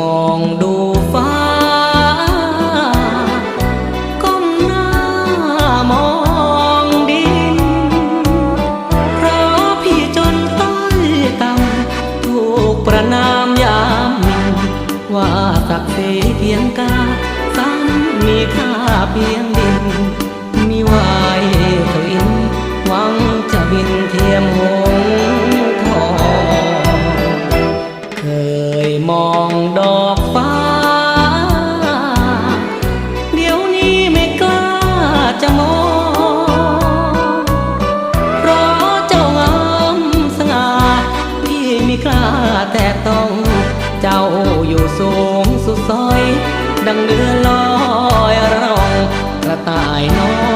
มองดูฟ้า ก้มหน้ามองดิน เพราะพี่จนต้อยต่ำถูกประนามยามมินว่าสักเสเพียงกาซ้ำมีค่าเพียง ยมองดอกฟ้า เดี๋ยวนี้ไม่กล้าจะมอง เพราะเจ้างามสง่าพี่ไม่กล้าแต่ต้อง เจ้าอยู่สูงสุดซอย ดังเดือนลอยร่องกระต่ายน้อย